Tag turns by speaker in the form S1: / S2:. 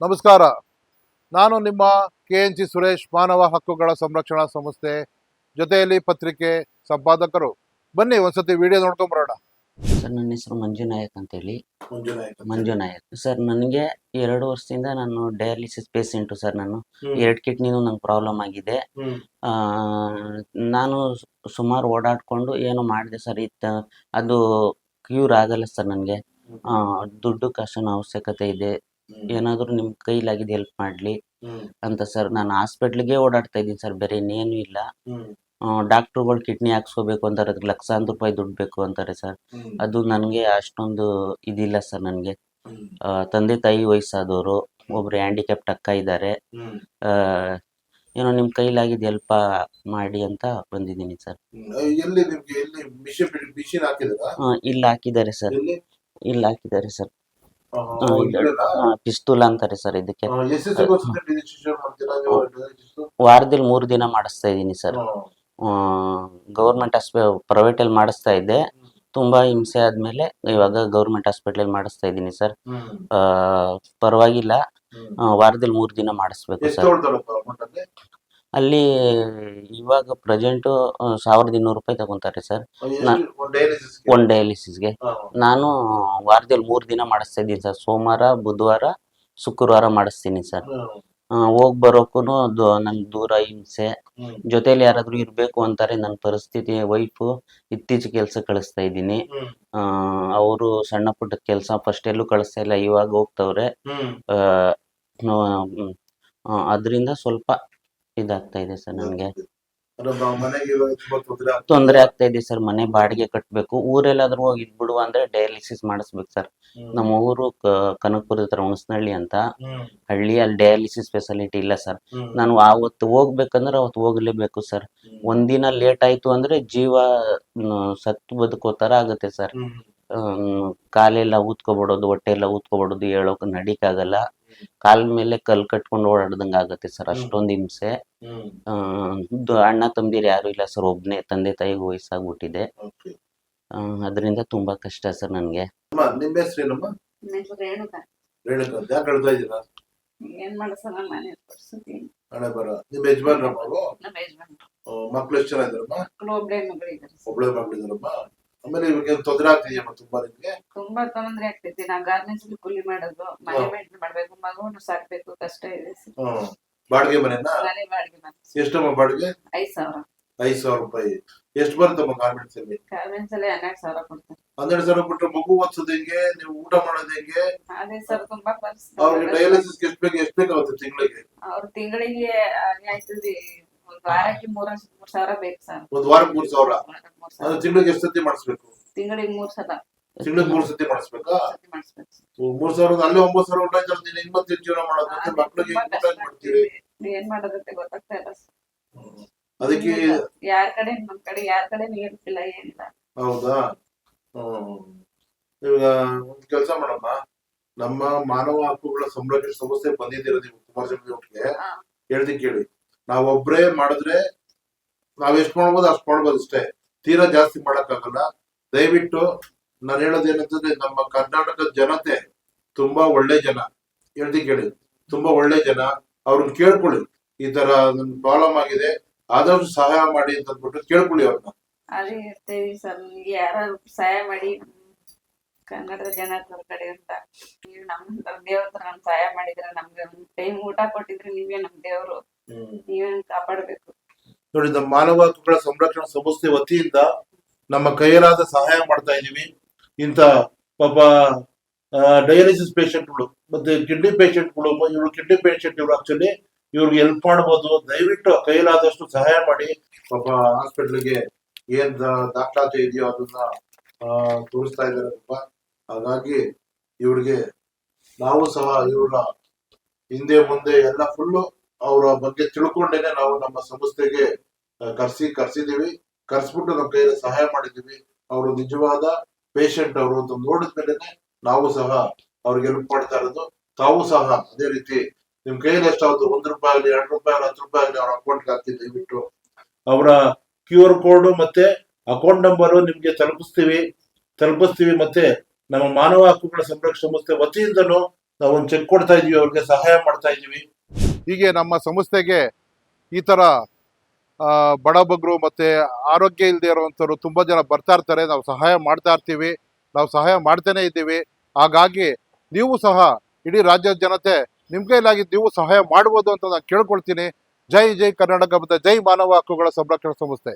S1: ನಮಸ್ಕಾರ. ನಾನು ನಿಮ್ಮ ಕೆ ಎನ್ ಸಿ ಸುರೇಶ್ ಮಾನವ ಹಕ್ಕುಗಳ ಸಂರಕ್ಷಣಾ ಸಂಸ್ಥೆ ಜೊತೆಯಲ್ಲಿ ಪತ್ರಿಕೆ ಸಂಪಾದಕರು. ಬನ್ನಿ ಒಂದ್ಸತಿ ವಿಡಿಯೋ ನೋಡ್ಕೊಂಬರೋಣ
S2: ಸರ್ ನನ್ನ ಹೆಸರು ಮಂಜುನಾಯಕ್ ಅಂತೇಳಿ.
S1: ಮಂಜುನಾಯಕ್
S2: ಮಂಜು ನಾಯಕ್. ಸರ್ ನನಗೆ ಎರಡು ವರ್ಷದಿಂದ ನಾನು ಡಯಾಲಿಸಿಸ್ ಪೇಷೆಂಟು ಸರ್ ನಾನು. ಎರಡು ಕಿಡ್ನಿನೂ ನಂಗೆ ಪ್ರಾಬ್ಲಮ್ ಆಗಿದೆ. ಆ, ನಾನು ಸುಮಾರು ಓಡಾಡ್ಕೊಂಡು ಏನೋ ಮಾಡಿದೆ ಸರ್ ಇತ್ತ ಅದು ಕ್ಯೂರ್ ಆಗಲ್ಲ ಸರ್ ನನಗೆ. ದುಡ್ಡು ಕಷ್ಟನ ಅವಶ್ಯಕತೆ ಇದೆ. ಏನಾದರೂ ನಿಮ್ಮ ಕೈಲಾಗಿದೆ ಹೆಲ್ಪ್ ಮಾಡ್ಲಿ. ಅಂತ ಸರ್ ನಾನು ಹಾಸ್ಪಿಟ್ಲಿಗೆ ಓಡಾಡ್ತಾ ಇದ್ದೀನಿ ಸರ್ ಬೇರೆ ಇನ್ನೇನು ಇಲ್ಲ. ಡಾಕ್ಟ್ರುಗಳು ಕಿಡ್ನಿ ಹಾಕ್ಸ್ಕೋಬೇಕು ಅಂತಾರೆ ಅದಕ್ಕೆ ಲಕ್ಷಾಂತರ ರೂಪಾಯಿ ದುಡ್ಡು ಬೇಕು ಅಂತಾರೆ ಸರ್ ಅದು ನನಗೆ ಅಷ್ಟೊಂದು ಇದಿಲ್ಲ ಸರ್ ನನಗೆ. ತಂದೆ ತಾಯಿ ವಯಸ್ಸಾದವರು ಒಬ್ರು ಹ್ಯಾಂಡಿಕ್ಯಾಪ್ಟ್ ಅಕ್ಕ ಇದ್ದಾರೆ. ಏನೋ ನಿಮ್ಮ ಕೈಲಾಗಿದ್ದು ಹೆಲ್ಪ ಮಾಡಿ ಅಂತ ಬಂದಿದ್ದೀನಿ ಸರ್ ಇಲ್ಲಿ ಹಾಕಿದ್ದಾರೆ ಸರ್ ಇಲ್ಲಿ ಹಾಕಿದ್ದಾರೆ ಸರ್? ಪಿಸ್ತೂಲ್ ಅಂತಾರೆ ಸರ್ ಇದಕ್ಕೆ. ವಾರದಲ್ಲಿ ಮೂರು ದಿನ ಮಾಡಿಸ್ತಾ ಇದ್ದೀನಿ ಸರ್.
S1: ಗವರ್ನಮೆಂಟ್
S2: ಗೌರ್ಮೆಂಟ್ ಹಾಸ್ಪಿ ಪ್ರೈವೇಟಲ್ಲಿ ಮಾಡಿಸ್ತಾ ಇದ್ದೆ. ತುಂಬಾ ಹಿಂಸೆ ಆದ್ಮೇಲೆ ಇವಾಗ ಗೌರ್ಮೆಂಟ್ ಹಾಸ್ಪಿಟ್ಲಲ್ಲಿ ಮಾಡಿಸ್ತಾ ಇದ್ದೀನಿ ಸರ್. ಪರವಾಗಿಲ್ಲ. ವಾರದಲ್ಲಿ ಮೂರು ದಿನ ಮಾಡಿಸ್ಬೇಕು ಸರ್.
S1: ಅಲ್ಲಿ?
S2: ಇವಾಗ ಪ್ರೆಸೆಂಟು ಸಾವಿರದ ಇನ್ನೂರು ರೂಪಾಯಿ ತಗೊಂತಾರೆ ಸರ್? ನಾ-? ಒನ್ ಡಯಾಲಿಸಿಸ್ಗೆ ನಾನು ವಾರದಲ್ಲಿ ಮೂರು ದಿನ ಮಾಡಿಸ್ತಾ ಇದ್ದೀನಿ ಸರ್ ಸೋಮವಾರ ಬುಧವಾರ ಶುಕ್ರವಾರ ಮಾಡಿಸ್ತೀನಿ ಸರ್ ಹೋಗ್ ಬರೋಕ್ಕೂ ನನ್ಗೆ ದೂರ ಹಿಂಸೆ
S1: ಜೊತೆಯಲ್ಲಿ
S2: ಜೊತೆಲಿ ಯಾರಾದರೂ ಇರಬೇಕು ಅಂತಾರೆ ನನ್ನ ಪರಿಸ್ಥಿತಿ ವೈಫು ಇತ್ತೀಚೆಗೆ ಕೆಲಸ ಕಳಿಸ್ತಾ ಇದ್ದೀನಿ. ಅವರು ಸಣ್ಣ ಪುಟ್ಟ ಕೆಲಸ ಫಸ್ಟ್ ಎಲ್ಲೂ ಕಳಿಸ್ತಾ ಇಲ್ಲ ಇವಾಗ ಹೋಗ್ತವ್ರೆ. ಅದರಿಂದ ಸ್ವಲ್ಪ ಇದಾಗ್ತಾ ಇದೆ ಸರ್ ನನಗೆ
S1: ತೊಂದ್ರೆ
S2: ಆಗ್ತಾ ಇದೆ ಸರ್ ಮನೆ ಬಾಡಿಗೆ ಕಟ್ಟಬೇಕು ಊರೆಲ್ಲಾದ್ರೂ ಹೋಗಿ ಇದ್ಬಿಡುವ ಅಂದ್ರೆ ಡಯಾಲಿಸಿಸ್ ಮಾಡಿಸ್ಬೇಕು ಸರ್. ನಮ್ಮ ಊರು ಕನಕಪುರದ ಹತ್ರ ಹುಣಸನಹಳ್ಳಿ ಅಂತ. ಹಳ್ಳಿ ಅಲ್ಲಿ ಡಯಾಲಿಸಿಸ್ ಫೆಸಿಲಿಟಿ ಇಲ್ಲ ಸರ್. ನಾನು ಆವತ್ತು ಹೋಗ್ಬೇಕಂದ್ರೆ ಅವತ್ತು ಹೋಗ್ಲೇಬೇಕು ಸರ್. ಒಂದಿನ ಲೇಟ್ ಆಯ್ತು ಅಂದ್ರೆ ಜೀವ ಸತ್ತು ಬದುಕೋ ತರ ಆಗುತ್ತೆ ಸರ್. ಕಾಲೆಲ್ಲ ಊದ್ಕೊಬಿಡೋದು ಹೊಟ್ಟೆ ಎಲ್ಲ ಊದ್ಕೊಬಿಡೋದು ಹೇಳೋಕೆ ನಡಿಕಾಗಲ್ಲ. ಕಾಲ್ ಮೇಲೆ ಕಲ್ ಕಟ್ಕೊಂಡು ಓಡಾಡ್ದಂಗ್ ಆಗತ್ತೆ ಸರ್. ಅಷ್ಟೊಂದು ಹಿಂಸೆ. ಆ, ದು- ಅಣ್ಣ ತಮ್ಮದಿರು ಯಾರು ಇಲ್ಲ ಸರ್. ಒಬ್ನೇ ತಂದೆ ತಾಯಿಗೆ ವಯಸ್ಸಾಗ್ಬಿಟ್ಟಿದೆ.
S1: Okay.
S2: ಅದರಿಂದ ತುಂಬಾ ಕಷ್ಟ ಸರ್ ನನ್ಗೆ.
S1: ಅಮ್ಮ, ನಿಮ್ಮ ಹೆಸರು ಏನಮ್ಮ?
S3: ನನ್ನ ಹೆಸರು ರೇಣುಕಾ.
S1: ರೇಣುಕಾ ಅಂತ ಯಾಕೆ ಹೇಳ್ತಾ ಇದ್ದೀರಾ?
S3: ಏನ್ ಮಾಡಸಲ್ಲ ಮನೆ ಪರಿಸ್ಥಿತಿ.
S1: ಹಣೆ ಬರ. ನಿಮ್ಮ ಯಜಮಾನ್ರಮ್ಮ ಅವರು
S3: ನಮ್ಮ ಯಜಮಾನ್ರು.
S1: ಮಕ್ಳು ಎಷ್ಟು ಜನ ಇದಾರಮ್ಮ
S3: ಮಕ್ಕಳು ಒಬ್ಳೆ
S1: ಆಮೇಲೆ ಇವಾಗ ತೊಂದರೆ ಆಗ್ತಿದೆಯಮ್ಮ ತುಂಬಾ ನಿಮ್ಗೆ?
S3: ತುಂಬಾ ತೊಂದ್ರೆ ಆಗ್ತೈತಿ. ನಾ ಗಾರ್ಮೆಂಟ್ಸ್ ಕೂಲಿ ಮಾಡೋದು ಮನೆ. ಮೇಂಟೈನ್ ಮಾಡ್ಬೇಕು ಮಗುವನ್ನು ಸಾಕ್ಬೇಕು ಕಷ್ಟ ಇದೆ. ಸರ್.
S1: ಹ್ಮ್. ಬಾಡಿಗೆ ಮನೆನಾ?
S3: ಮನೆ ಬಾಡಿಗೆ ಮನೆ.
S1: ಎಷ್ಟಮ್ಮ ಬಾಡಿಗೆ?
S3: ಐದ್ ಸಾವಿರ.
S1: ಐದ್ ಸಾವಿರ ರೂಪಾಯಿ. ಎಷ್ಟು ಬರುತ್ತಮ್ಮ ಗಾರ್ಮೆಂಟ್ಸ್ ಅಲ್ಲಿ?
S3: ಗಾರ್ಮೆಂಟ್ಸ್ ಅಲ್ಲಿ ಹನ್ನೆರಡು ಸಾವಿರ ಕೊಡ್ತಾರೆ
S1: ಹನ್ನೆರಡು ಸಾವಿರ ಕೊಟ್ಟರೆ ಮಗು ಓದ್ಸೋದು ಹೆಂಗೆ? ನೀವು ಊಟ ಮಾಡೋದು ಹೆಂಗೆ?
S3: ಅದೇ ಸರ್ ತುಂಬಾ
S1: ಅವ್ರಿಗೆ
S3: ಪರಿಸ್ಥಿತಿ
S1: ಡಯಾಲಿಸಿಸ್ ಎಷ್ಟು ಬೇಕು ಎಷ್ಟು ಬೇಕಾಗುತ್ತೆ ತಿಂಗಳಿಗೆ?
S3: ಅವ್ರ ತಿಂಗಳಿಗೆ ಆಯ್ತದೆ ಒಂದ್ ವಾರಕ್ಕೆ ಮೂರ ಮೂರ್ ಸಾವಿರ ಬೇಕು ಸರ್.
S1: ಒಂದ್ ವಾರಕ್ಕೆ ಮೂರ್ ಸಾವಿರ?
S3: ವಾರಕ್ಕೆ ಮೂರ್
S1: ಅದು
S3: ಸಾವಿರ
S1: ತಿಂಗಳಿಗೆ ಎಷ್ಟು ಸತಿ ಮಾಡಿಸ್ಬೇಕು?
S3: ತಿಂಗಳಿಗೆ ಮೂರ್ ಸಲ.
S1: ತಿಂಗಳಿಗೆ ಮೂರ್ ಸತಿ ಮಾಡಿಸ್ಬೇಕಾ. ಮೂರ್ ಸಾವಿರದ ಅಲ್ಲೇ ಒಂಬತ್ ಸಾವಿರ ಊಟ ತರ್ತೀನಿ ಹೆಂಗ್ ಮತ್ತೆ ಜೀವನ ಮಾಡೋದು ಮತ್ತೆ ಮಕ್ಳಿಗೆ ಹೆಂಗ್ ಊಟ ಮಾಡ್ತೀವಿ
S3: ಏನ್ ಮಾಡೋದಂತೆ ಗೊತ್ತಾಗ್ತಾ ಇಲ್ಲ
S1: ಅದಕ್ಕೆ
S3: ಯಾರ್ ಕಡೆ ನಮ್ ಕಡೆ ಯಾರ್ ಕಡೆ ಹೇಳ್ತಿಲ್ಲ ಏನಿಲ್ಲ.
S1: ಹೌದಾ? ಹ್ಮ್. ಇವಾಗ ಒಂದ್ ಕೆಲಸ ಮಾಡಮ್ಮ. ನಮ್ಮ ಮಾನವ ಹಕ್ಕುಗಳ ಸಂರಕ್ಷಣೆ ಸಂಸ್ಥೆ ಬಂದಿದ್ದೀರ ನೀವು ಕುಮಾರಸ್ವಾಮಿ
S3: ಅವ್ರಿಗೆ.
S1: ಹೇಳ್ದಿ ಕೇಳಿ. ನಾವೊಬ್ರೇ ಮಾಡಿದ್ರೆ ನಾವ್ ಎಷ್ಟ್ ಮಾಡ್ಬೋದು ಅಷ್ಟ್ ಮಾಡ್ಬೋದು ಅಷ್ಟೇ ತೀರಾ ಜಾಸ್ತಿ ಮಾಡಕ್ಕಾಗಲ್ಲ. ದಯವಿಟ್ಟು ನಾನು ಹೇಳೋದೇನಂತಂದ್ರೆ ನಮ್ಮ ಕರ್ನಾಟಕದ ಜನತೆ ತುಂಬಾ ಒಳ್ಳೆ ಜನ. ಹೇಳ್ದಿ ಕೇಳಿ. ತುಂಬಾ ಒಳ್ಳೆ ಜನ. ಅವ್ರನ್ನ ಕೇಳ್ಕೊಳ್ಳಿ. ಈ ತರ ಪ್ರಾಬ್ಲಮ್ ಆಗಿದೆ. ಆದಷ್ಟು ಸಹಾಯ ಮಾಡಿ ಅಂತ ಅಂದ್ಬಿಟ್ಟು ಕೇಳ್ಕೊಳ್ಳಿ ಅವ್ರನ್ನ.
S3: ಹೇಳ್ತೇವಿ ಸರ್ ನಿಮ್ಗೆ ಯಾರು ಸಹಾಯ ಮಾಡಿ ಕನ್ನಡದ ಜನ ಕಡೆ ಅಂತ. ನೀವು ನಮ್ ದೇವ್ರ ನಮ್ ಸಹಾಯ ಮಾಡಿದ್ರೆ ನಮ್ಗೆ ಒಂದ್ ಟೈಮ್ ಊಟ ಕೊಟ್ಟಿದ್ರೆ ನೀವೇ ನಮ್ ದೇವ್ರು. ನೀವೇ ನಮ್ಗ್ ಕಾಪಾಡ್ಬೇಕು.
S1: ನೋಡಿ ನಮ್ಮ ಮಾನವ ಹಕ್ಕುಗಳ ಸಂರಕ್ಷಣಾ ಸಂಸ್ಥೆ ವತಿಯಿಂದ ನಮ್ಮ ಕೈಯಲಾದ ಸಹಾಯ ಮಾಡ್ತಾ ಇದೀವಿ ಇಂಥ ಪಾಪ ಡಯಾಲಿಸಿಸ್ ಪೇಷಂಟ್ಗಳು ಮತ್ತೆ ಕಿಡ್ನಿ ಪೇಷಂಟ್ಗಳು ಇವರು ಕಿಡ್ನಿ ಪೇಷಂಟ್ ಇವರು ಆಕ್ಚುಲಿ ಇವ್ರಿಗೆ ಹೆಲ್ಪ್ ಮಾಡ್ಬೋದು. ದಯವಿಟ್ಟು ಕೈಲಾದಷ್ಟು ಸಹಾಯ ಮಾಡಿ. ಪಾಪ ಹಾಸ್ಪಿಟ್ಲಿಗೆ ಏನ್ ದಾಖಲಾತಿ ಇದೆಯೋ ಅದನ್ನ ತೋರಿಸ್ತಾ ಇದ್ದಾರೆ ಪಾಪ ಹಾಗಾಗಿ ಇವ್ರಿಗೆ ನಾವು ಸಹ ಇವ್ರ ಹಿಂದೆ ಮುಂದೆ ಎಲ್ಲ ಫುಲ್ಲು ಅವರ ಬಗ್ಗೆ ತಿಳ್ಕೊಂಡೇನೆ ನಾವು ನಮ್ಮ ಸಂಸ್ಥೆಗೆ ಕರ್ಸಿ ಕರ್ಸಿದೀವಿ ಕರ್ಸ್ಬಿಟ್ಟು ನಮ್ಮ ಕೈಯಲ್ಲಿ ಸಹಾಯ ಮಾಡಿದೀವಿ ಅವರು ನಿಜವಾದ ಪೇಷಂಟ್ ಅವರು ಅಂತ ನೋಡಿದ್ಮೇಲೆ ನಾವು ಸಹ ಅವ್ರಿಗೆ ಹೆಲ್ಪ್ ಮಾಡ್ತಾ ಇರೋದು. ತಾವು ಸಹ ಅದೇ ರೀತಿ ನಿಮ್ ಕೈಯಲ್ಲಿ ಎಷ್ಟಾದ್ರು ಒಂದ್ ರೂಪಾಯಿ ಆಗಲಿ ಎರಡು ರೂಪಾಯಿ ಆಗಲಿ ಹತ್ತು ರೂಪಾಯಿ ಆಗಲಿ ಅವ್ರ ಅಕೌಂಟ್ ಹಾಕ್ತೀವಿ ದಯವಿಟ್ಟು. ಅವರ ಕ್ಯೂ ಆರ್ ಕೋಡ್ ಮತ್ತೆ ಅಕೌಂಟ್ ನಂಬರ್ ನಿಮ್ಗೆ ತಲುಪಿಸ್ತೀವಿ. ತಲುಪಿಸ್ತೀವಿ ಮತ್ತೆ ನಮ್ಮ ಮಾನವ ಹಕ್ಕುಗಳ ಸಂರಕ್ಷಣಾ ಸಂಸ್ಥೆ ವತಿಯಿಂದನೂ
S4: ಒಂದು ಚೆಕ್ ಕೊಡ್ತಾ ಇದೀವಿ ಅವ್ರಿಗೆ ಸಹಾಯ ಮಾಡ್ತಾ ಇದೀವಿ.
S1: ಹೀಗೆ ನಮ್ಮ ಸಂಸ್ಥೆಗೆ ಈ ಆ, ಬಡಬಗ್ರು ಮತ್ತೆ ಆರೋಗ್ಯ ಇಲ್ಲದೆ ಇರುವಂಥವ್ರು ತುಂಬ ಜನ ಬರ್ತಾ ಇರ್ತಾರೆ. ನಾವು ಸಹಾಯ ಮಾಡ್ತಾ ಇರ್ತೀವಿ. ನಾವು ಸಹಾಯ ಮಾಡ್ತಾನೆ ಇದ್ದೀವಿ. ಹಾಗಾಗಿ ನೀವು ಸಹ ಇಡೀ ರಾಜ್ಯದ ಜನತೆ ನಿಮ್ಮ ಇಲ್ಲಾಗಿ ನೀವು ಸಹಾಯ ಮಾಡ್ಬೋದು ಅಂತ ನಾನು ಕೇಳ್ಕೊಳ್ತೀನಿ. ಜೈ ಜೈ ಕರ್ನಾಟಕ ಮತ್ತು ಜೈ ಮಾನವ ಹಕ್ಕುಗಳ ಸಂರಕ್ಷಣಾ ಸಂಸ್ಥೆ.